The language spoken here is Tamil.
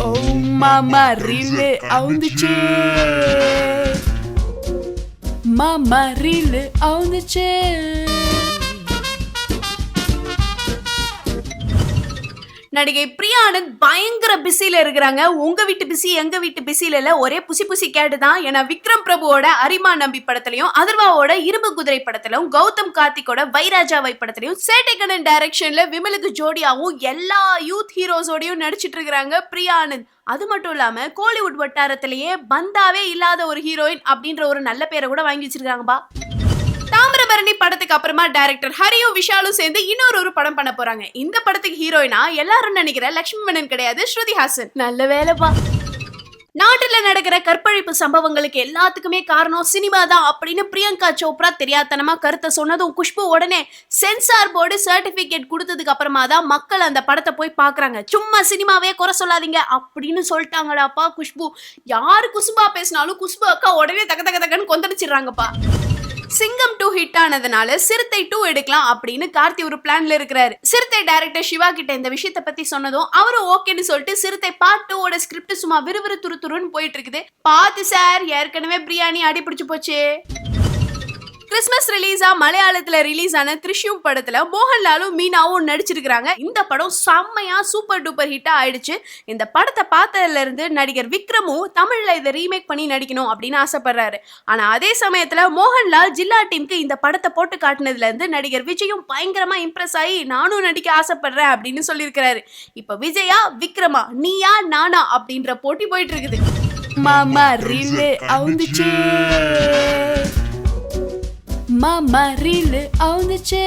ஓ மாமா ரீலு அவுந்துச்சே மாமா ரீலு அவுந்துச்சே நடிகை பிரியா ஆனந்த் பயங்கர பிஸியில் இருக்கிறாங்க. உங்க வீட்டு பிஸி எங்க வீட்டு பிஸில இல்ல ஒரே புசி புசி கேட்டு தான் ஏன்னா விக்ரம் பிரபுவோட அரிமா நம்பி படத்திலையும் அதர்வாவோட இரும்பு குதிரை படத்திலும் கௌதம் கார்த்திக்கோட வைராஜாவை படத்திலையும் சேட்டைக்கண்ணன் டைரக்ஷன்ல விமலுக்கு ஜோடியாவும் எல்லா யூத் ஹீரோஸோடையும் நடிச்சிட்டு இருக்கிறாங்க பிரியா ஆனந்த் அது மட்டும் இல்லாம கோலிவுட் வட்டாரத்திலேயே பந்தாவே இல்லாத ஒரு ஹீரோயின் அப்படின்ற ஒரு நல்ல பேரை கூட வாங்கி வச்சிருக்காங்கப்பா. தாமிரபரணி படத்துக்கு அப்புறமா டைரக்டர் ஹரியும் விஷாலும் சேர்ந்து இன்னொரு ஒரு படம் பண்ண போறாங்க. இந்த படத்துக்கு ஹீரோயினா எல்லாரும் நினைக்கிற லட்சுமி மேனன் கிடையாது ஸ்ருதி ஹாசன். நல்ல வேலைப்பா. நாட்டுல நடக்கிற கற்பழிப்பு சம்பவங்களுக்கு எல்லாத்துக்குமே காரணம் சினிமா தான் அப்படின்னு பிரியங்கா சோப்ரா தெரியாதனமா கருத்தை சொன்னதும் குஷ்பு உடனே சென்சார் போர்டு சர்டிபிகேட் கொடுத்ததுக்கு அப்புறமா தான் மக்கள் அந்த படத்தை போய் பார்க்கறாங்க. சும்மா சினிமாவே குறை சொல்லாதீங்க அப்படின்னு சொல்லிட்டாங்கடாப்பா குஷ்பு. யாரு குசுபா பேசினாலும் குஷ்பு அக்கா உடனே தக தக தகன்னு கொந்தளிச்சிடுறாங்கப்பா. சிங்கம் டூ ஹிட் ஆனதுனால சிறுத்தை டூ எடுக்கலாம் அப்படின்னு கார்த்தி ஒரு பிளான்ல இருக்கிறாரு. சிறுத்தை டைரக்டர் சிவா கிட்ட இந்த விஷயத்த பத்தி சொன்னதும் அவரும் ஓகேன்னு சொல்லிட்டு சிறுத்தை பார்ட் டூவோட ஸ்கிரிப்ட் சும்மா விறுவிறு துரு துருன்னு போயிட்டு இருக்குது. பார்த்து சார் ஏற்கனவே பிரியாணி அடிபிடிச்சு போச்சு. கிறிஸ்மஸ் ரிலீஸா மலையாளத்துல ரிலீஸ் ஆன த்ரிஷ்யூம் படத்துல மோகன்லாலும் மீனாவும் நடிச்சிருக்காங்க இந்த படம் செம்மையா சூப்பர் டூப்பர் ஹிட்டா ஆயிடுச்சு. இந்த படத்தை பார்த்ததுல இருந்து நடிகர் விக்ரமும் தமிழ்ல இதை ரீமேக் பண்ணி நடிக்கணும் அப்படின்னு ஆசைப்படுறாரு. ஆனா அதே சமயத்துல மோகன்லால் ஜில்லா டீமுக்கு இந்த படத்தை போட்டு காட்டினதுல இருந்து நடிகர் விஜயும் பயங்கரமா இம்ப்ரெஸ் ஆகி நானும் நடிக்க ஆசைப்படுறேன் அப்படின்னு சொல்லியிருக்கிறாரு. இப்ப விஜயா விக்ரமா நீயா நானா அப்படின்ற போட்டி போயிட்டு இருக்குது. மாமா ரீலு அவுந்துச்சே. மாமா ரீலு அவுந்துச்சே